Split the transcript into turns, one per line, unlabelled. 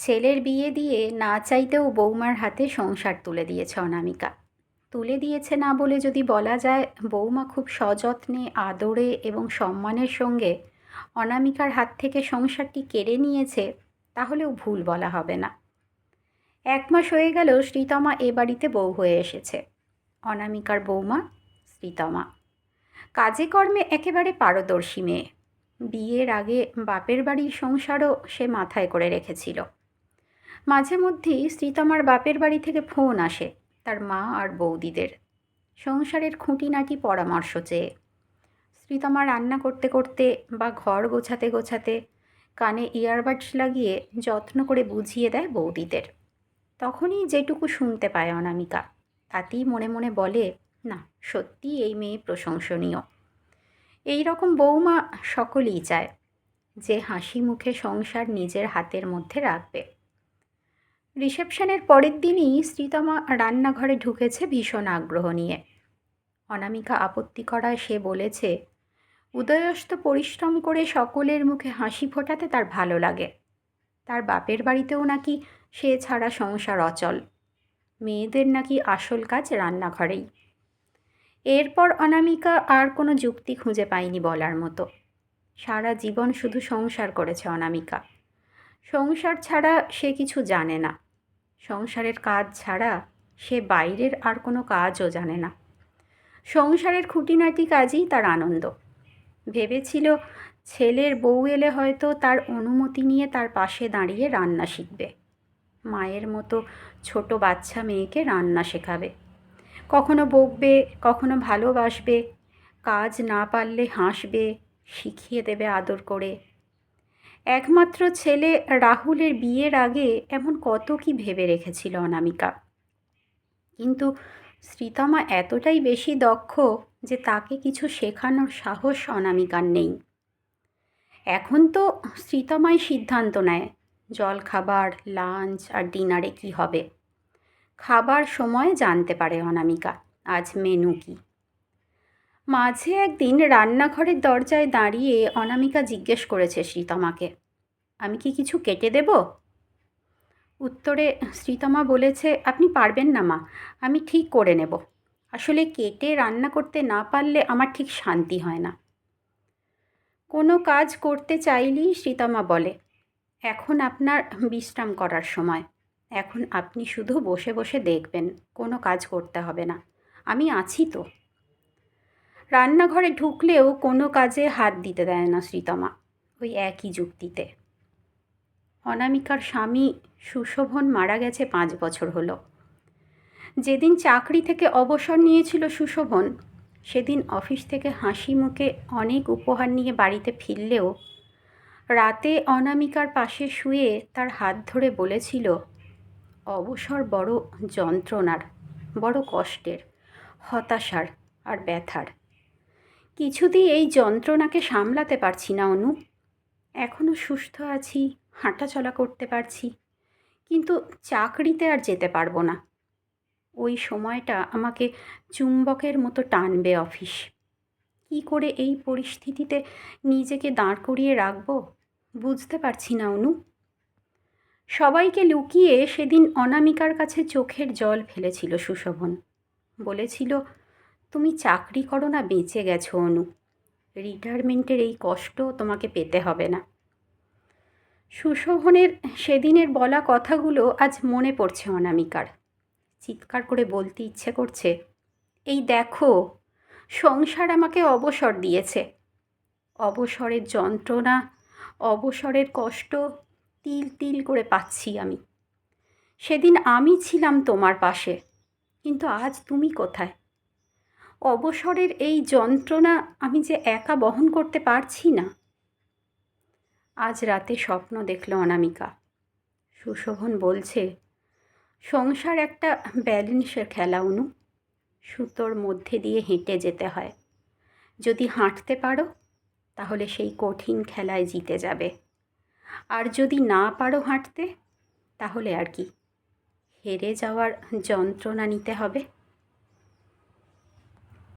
ছেলের বিয়ে দিয়ে না চাইতেও বৌমার হাতে সংসার তুলে দিয়েছে অনামিকা। তুলে দিয়েছে না বলে যদি বলা যায়, বৌমা খুব সযত্নে, আদরে এবং সম্মানের সঙ্গে অনামিকার হাত থেকে সংসারটি কেড়ে নিয়েছে, তাহলেও ভুল বলা হবে না। এক মাস হয়ে গেল শ্রীতমা এ বাড়িতে বউ হয়ে এসেছে। অনামিকার বৌমা শ্রীতমা কাজে কর্মে একেবারে পারদর্শী মেয়ে। বিয়ের আগে বাপের বাড়ির সংসারও সে মাথায় করে রেখেছিল। মাঝে মধ্যেই শ্রীতমার বাপের বাড়ি থেকে ফোন আসে, তার মা আর বৌদিদের। সংসারের খুঁটিনাটি পরামর্শ চেয়ে। শ্রীতমা রান্না করতে করতে বা ঘর গোছাতে গোছাতে কানে ইয়ারবাডস লাগিয়ে যত্ন করে বুঝিয়ে দেয় বৌদিদের। তখনই যেটুকু শুনতে পায় অনামিকা, তাতেই মনে মনে বলে, না সত্যি এই মেয়ে প্রশংসনীয়। এই রকম বৌমা সকলেই চায়, যে হাসি মুখে সংসার নিজের হাতের মধ্যে রাখবে। রিসেপশনের পরের দিনই শ্রীতমা রান্নাঘরে ঢুকেছে ভীষণ আগ্রহ নিয়ে। অনামিকা আপত্তি করায় সে বলেছে, উদয়স্ত পরিশ্রম করে সকলের মুখে হাসি ফোটাতে তার ভালো লাগে। তার বাপের বাড়িতেও নাকি সে ছাড়া সংসার অচল। মেয়েদের নাকি আসল কাজ রান্নাঘরেই। এরপর অনামিকা আর কোনো যুক্তি খুঁজে পায়নি বলার মতো। সারা জীবন শুধু সংসার করেছে অনামিকা। সংসার ছাড়া সে কিছু জানে না। সংসারের কাজ ছাড়া সে বাইরের আর কোনো কাজও জানে না। সংসারের খুঁটিনাটি কাজই তার আনন্দ। ভেবেছিল ছেলের বউ এলে হয়তো তার অনুমতি নিয়ে তার পাশে দাঁড়িয়ে রান্না শিখবে। মায়ের মতো ছোট বাচ্চা মেয়েকে রান্না শেখাবে। কখনো বকবে, কখনো ভালোবাসবে। কাজ না পারলে হাসবে, শিখিয়ে দেবে আদর করে। একমাত্র ছেলে রাহুলের বিয়ের আগে এমন কত কি ভেবে রেখেছিল অনামিকা। কিন্তু শ্রীতমা এতটাই বেশি দক্ষ যে তাকে কিছু শেখানোর সাহস অনামিকার নেই। এখন তো শ্রীতমাই সিদ্ধান্ত নেয় জল খাবার লাঞ্চ আর ডিনারে কি হবে। খাবার সময় জানতে পারে অনামিকা, আজ মেনু কি? মাঝে একদিন রান্নাঘরের দরজায় দাঁড়িয়ে অনামিকা জিজ্ঞেস করেছে শ্রীতমাকে, আমি কি কিছু কেটে দেব? উত্তরে, শ্রীতমা বলেছে আপনি পারবেন না মা, আমি ঠিক করে নেব। আসলে কেটে রান্না করতে না পারলে আমার ঠিক শান্তি হয় না। কোনো কাজ করতে চাইলেই শ্রীতমা বলে, এখন আপনার বিশ্রাম করার সময়। এখন আপনি শুধু বসে বসে দেখবেন, কোনো কাজ করতে হবে না। আমি আছি তো। রান্নাঘরে ঢুকলেও কোনো কাজে হাত দিতে দেয় না শ্রীতমা ওই একই যুক্তিতে। অনামিকার স্বামী সুশোভন মারা গেছে পাঁচ বছর হলো। যেদিন চাকরি থেকে অবসর নিয়েছিল সুশোভন, সেদিন অফিস থেকে হাসি মুখে অনেক উপহার নিয়ে বাড়িতে ফিরলেও রাতে অনামিকার পাশে শুয়ে তার হাত ধরে বলেছিল, অবসর বড় যন্ত্রণার, বড় কষ্টের, হতাশার আর ব্যথার। কিছুতেই এই যন্ত্রণাকে সামলাতে পারছি না অনু এখনও সুস্থ আছি, হাঁটাচলা করতে পারছি, কিন্তু চাকরিতে আর যেতে পারব না। ওই সময়টা আমাকে চুম্বকের মতো টানবে অফিস। কি করে এই পরিস্থিতিতে নিজেকে দাঁড় করিয়ে রাখব, বুঝতে পারছি না অনু সবাইকে লুকিয়ে সেদিন অনামিকার কাছে চোখের জল ফেলেছিল সুশোভন। বলেছিল তুমি চাকরি করো না, বেঁচে গেছো অনু। রিটায়ারমেন্টের এই কষ্ট তোমাকে পেতে হবে না। সুশোভনের সেদিনের বলা কথাগুলো আজ মনে পড়ছে অনামিকার। চিৎকার করে বলতে ইচ্ছে করছে, এই দেখো, সংসার আমাকে অবসর দিয়েছে। অবসরের যন্ত্রণা, অবসরের কষ্ট তিল তিল করে পাচ্ছি আমি। সেদিন আমি ছিলাম তোমার পাশে, কিন্তু আজ তুমি কোথায়? অবসরের এই যন্ত্রণা আমি যে একা বহন করতে পারছি না। আজ রাতে স্বপ্ন দেখল অনামিকা। সুশোভন বলছে, সংসার একটা ব্যালেন্সের খেলা, অনু। সুতোর মধ্যে দিয়ে হেঁটে যেতে হয়। যদি হাঁটতে পারো, তাহলে সেই কঠিন খেলায় জিতে যাবে। আর যদি না পারো হাঁটতে, তাহলে আর কি। হেরে যাওয়ার যন্ত্রণা নিতে হবে।